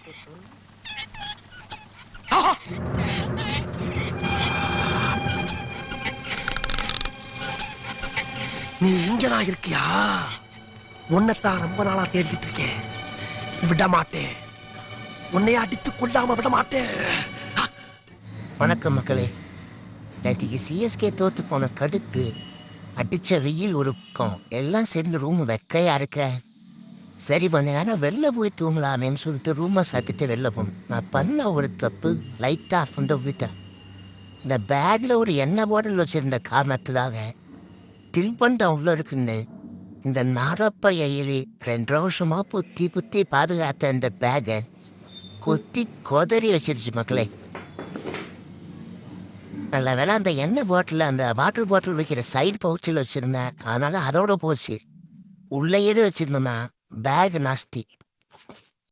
நீ இங்கதான் இருக்கியா? உன்னைத்தான் ரொம்ப நாளா தேடிட்டு இருக்கேன். விட மாட்டேன் உன்னைய அடிச்சு கொள்ளாம விட மாட்டேன் வணக்கம் மக்களே. நேற்றுக்கு சிஎஸ்கே தோத்து போன கடுப்பு அடிச்ச வெயில் ஒரு பக்கம் எல்லாம் சேர்ந்து ரூம் வெக்கையா இருக்க. சரி கொஞ்ச நேரம் வெளில போய் தூங்கலாமேன்னு சொல்லிட்டு ரூமை சாத்திட்டு வெளில போகணும் நான் பண்ண ஒரு தப்பு லைட்டாக ஆஃப் வந்து விட்டேன். இந்த பேக்கில் ஒரு எண்ணெய் பாட்டில் வச்சுருந்த காரணத்துக்காக தின்பண்டம் அவ்வளோ இருக்குன்னு இந்த நாரப்ப எலி ரெண்டு வருஷமாக புத்தி புத்தி பாதுகாத்த இந்த பேகை கொத்தி கொதறி வச்சிருச்சு மக்களே. நல்ல வேலை அந்த எண்ணெய் பாட்டில் அந்த வாட்டர் பாட்டில் வைக்கிற சைடு பவுச்சில் வச்சுருந்தேன். அதனால் அதோட போச்சு. உள்ளேயே வச்சுருந்தோம்னா diagnostic